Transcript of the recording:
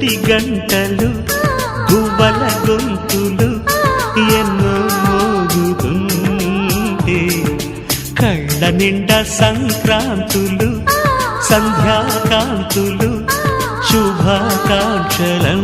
గుడి గంటలు గువ్వల గొంతులు ఎన్నో మోగుతుంటే. కళ్ళ నిండా సంక్రాంతులు సంధ్యాకాంతులు శుభాకాంక్షలు